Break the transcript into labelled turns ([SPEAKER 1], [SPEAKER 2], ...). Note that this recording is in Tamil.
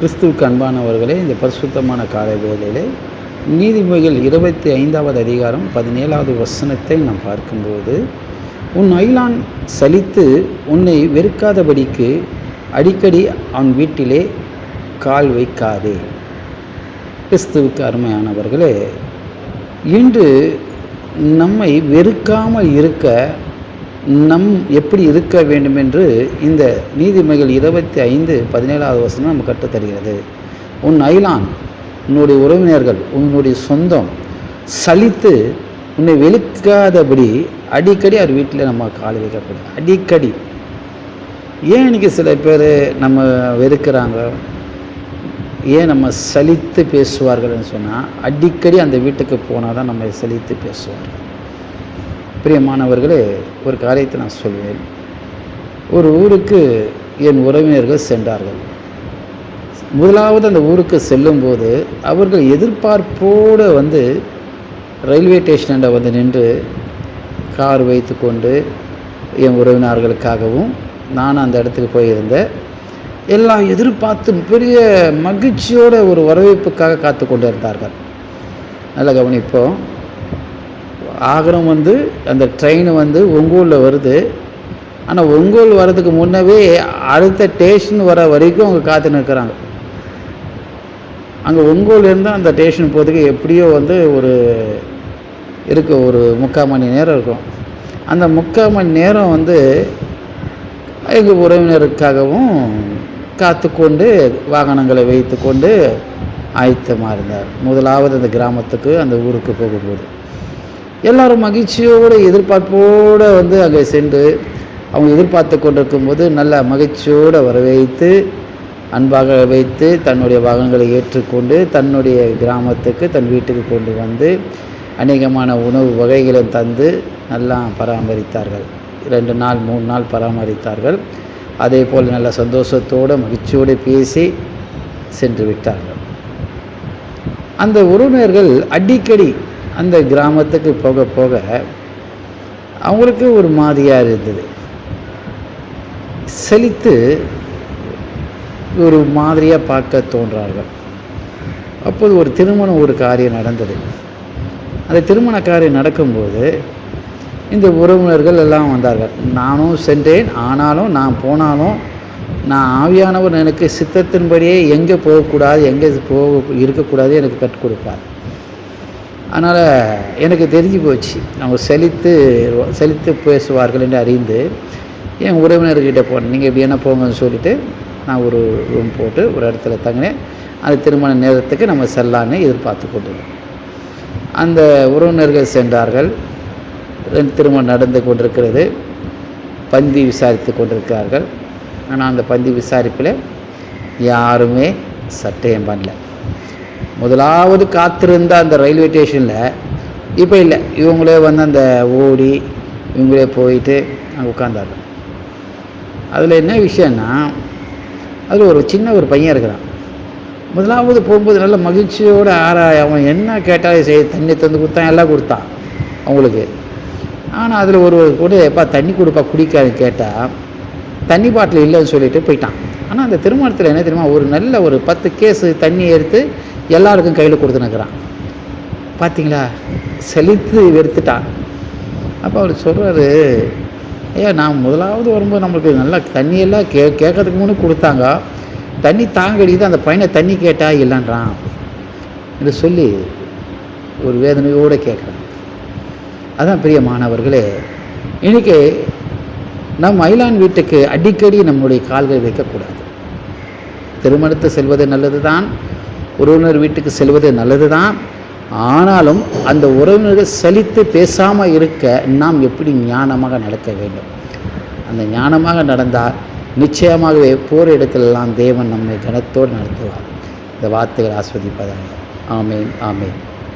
[SPEAKER 1] கிறிஸ்துவுக்கு அன்பானவர்களே இந்த பரிசுத்தமான காலை வேளையிலே நீதிமொழிகள் இருபத்தி ஐந்தாவது அதிகாரம் பதினேழாவது வசனத்தை நாம் பார்க்கும்போது உன் அயலான் சலித்து உன்னை வெறுக்காதபடிக்கு அடிக்கடி அவன் வீட்டிலே கால் வைக்காதே. கிறிஸ்துவுக்கு அருமையானவர்களே இன்று நம்மை வெறுக்காமல் இருக்க நம் எப்படி இருக்க வேண்டும் என்று இந்த நீதிமைகள் இருபத்தி ஐந்து பதினேழாவது வசனம் நம்ம கற்றுத்தருகிறது உன் அயலான் உன்னுடைய உறவினர்கள் உன்னுடைய சொந்தம் சலித்து உன்னை வெளுக்காதபடி அடிக்கடி அவர் வீட்டில் நம்ம கால் வைக்கக்கூடாது அடிக்கடி. ஏன் இன்றைக்கி சில பேர் நம்ம வெறுக்கிறாங்க? ஏன் நம்ம சலித்து பேசுவார்கள்னு சொன்னால் அடிக்கடி அந்த வீட்டுக்கு போனால் தான் நம்ம சலித்து பேசுவார்கள். பிரியமானவர்களே ஒரு காரியத்தை நான் சொல்வேன். ஒரு ஊருக்கு என் உறவினர்கள் சென்றார்கள். முதலாவது அந்த ஊருக்கு செல்லும்போது அவர்கள் எதிர்பார்ப்போடு வந்து ரயில்வே ஸ்டேஷனில் வந்து நின்று கார் வைத்து கொண்டு என் உறவினர்களுக்காகவும் நானும் அந்த இடத்துக்கு போயிருந்தேன். எல்லாம் எதிர்பார்த்து பெரிய மகிழ்ச்சியோட ஒரு வரவேற்புக்காக காத்து கொண்டு இருந்தார்கள். நல்லா கவனிப்போம். ஆகரம் வந்து அந்த ட்ரெயின் வந்து ஒங்கூரில் வருது. ஆனால் ஒங்கூர் வர்றதுக்கு முன்னவே அடுத்த ஸ்டேஷன் வர வரைக்கும் அவங்க காத்து நிற்கிறாங்க. அங்கே ஒங்கூர்லேருந்து அந்த ஸ்டேஷன் போகிறதுக்கு எப்படியோ வந்து ஒரு இருக்க ஒரு முக்கால் மணி நேரம் இருக்கும். அந்த முக்கால் மணி நேரம் வந்து எங்கள் உறவினருக்காகவும் காத்துக்கொண்டு வாகனங்களை வைத்து கொண்டு ஆயத்தமாக இருந்தார். முதலாவது அந்த கிராமத்துக்கு அந்த ஊருக்கு போகும்போது. எல்லாரும் மகிழ்ச்சியோடு எதிர்பார்ப்போடு வந்து அங்கே சென்று அவங்க எதிர்பார்த்து கொண்டிருக்கும்போது நல்ல மகிழ்ச்சியோடு வரவேற்று அன்பாக வைத்து தன்னுடைய வாகனங்களை ஏற்றுக்கொண்டு தன்னுடைய கிராமத்துக்கு தன் வீட்டுக்கு கொண்டு வந்து அநேகமான உணவு வகைகளும் தந்து நல்லா பராமரித்தார்கள். ரெண்டு நாள் மூணு நாள் பராமரித்தார்கள். அதே போல் நல்ல சந்தோஷத்தோடு மகிழ்ச்சியோடு பேசி சென்று விட்டார்கள். அந்த உறவினர்கள் அடிக்கடி அந்த கிராமத்துக்கு போக போக அவங்களுக்கு ஒரு மாதிரியாக இருந்தது. செழித்து ஒரு மாதிரியாக பார்க்க தோன்றார்கள். அப்போது ஒரு திருமணம் ஒரு காரியம் நடந்தது. அந்த திருமண காரியம் நடக்கும்போது இந்த உறவினர்கள் எல்லாம் வந்தார்கள். நானும் சென்றேன் ஆனாலும் நான் போனாலும் நான் ஆவியானவர் எனக்கு சித்தத்தின்படியே எங்கே போகக்கூடாது எங்கே போக இருக்கக்கூடாது எனக்கு கற்றுக் கொடுப்பார். அதனால் எனக்கு தெரிஞ்சு போச்சு. அவங்க செழித்து செழித்து பேசுவார்கள் என்று அறிந்து என் உறவினர்கிட்ட போனேன். நீங்கள் இப்படி என்ன போங்கன்னு சொல்லிவிட்டு நான் ஒரு ரூம் போட்டு ஒரு இடத்துல தங்கினேன். அந்த திருமண நேரத்துக்கு நம்ம செல்லான்னு எதிர்பார்த்து கொண்டிருந்தோம். அந்த உறவினர்கள் சென்றார்கள். ரெண்டு திருமணம் நடந்து கொண்டிருக்கிறது. பந்தி விசாரித்து கொண்டிருக்கிறார்கள். ஆனால் அந்த பந்தி விசாரிப்பில் யாருமே சட்டயம் பண்ணல. முதலாவது காத்திருந்த அந்த ரயில்வே ஸ்டேஷனில் இப்போ இல்லை. இவங்களே வந்து அந்த ஓடி இவங்களே போயிட்டு அங்கே உட்காந்தாங்க அதில் என்ன விஷயம்னா அதில் ஒரு சின்ன ஒரு பையன் இருக்கிறான். முதலாவது போகும்போது நல்ல மகிழ்ச்சியோடு ஆராய் அவன் என்ன கேட்டாலும் சரி தண்ணி தந்து கொடுத்தான் எல்லாம் கொடுத்தான் அவங்களுக்கு. ஆனால் அதில் ஒரு கூட எப்பா தண்ணி கொடுப்பா குடிக்காதுன்னு கேட்டால் தண்ணி பாட்டில் இல்லைன்னு சொல்லிட்டு போயிட்டான். ஆனால் அந்த திருமணத்தில் என்ன தெரியுமா? ஒரு நல்ல ஒரு பத்து கேஸு தண்ணி எடுத்து எல்லாருக்கும் கையில் கொடுத்துனுக்குறான் பார்த்தீங்களா செழித்து வெறுத்துட்டான். அப்போ அவர் சொல்கிறாரு ஐயா நான் முதலாவது வரும்போது நம்மளுக்கு நல்லா தண்ணியெல்லாம் கே கேட்கறதுக்கு முன்னே கொடுத்தாங்க. தண்ணி தாங்கடிது அந்த பையனை தண்ணி கேட்டா இல்லைன்றான். என்று சொல்லி ஒரு வேதனையோடு கேட்குறான். அதான் பெரிய மாணவர்களே இன்றைக்கி நம் அயலான் வீட்டுக்கு அடிக்கடி நம்முடைய கால்கள் வைக்கக்கூடாது. திருமணத்து செல்வது நல்லது தான் உறவினர் வீட்டுக்கு செல்வது நல்லது தான் ஆனாலும் அந்த உறவினர்கள் சலித்து பேசாமல் இருக்க நாம் எப்படி ஞானமாக நடக்க வேண்டும்? அந்த ஞானமாக நடந்தால் நிச்சயமாகவே போர் இடத்திலெல்லாம் தேவன் நம்மை கனத்தோடு நடத்துவார். இந்த வார்த்தைகள் ஆஸ்வதிப்பதாக. ஆமேன் ஆமேன்.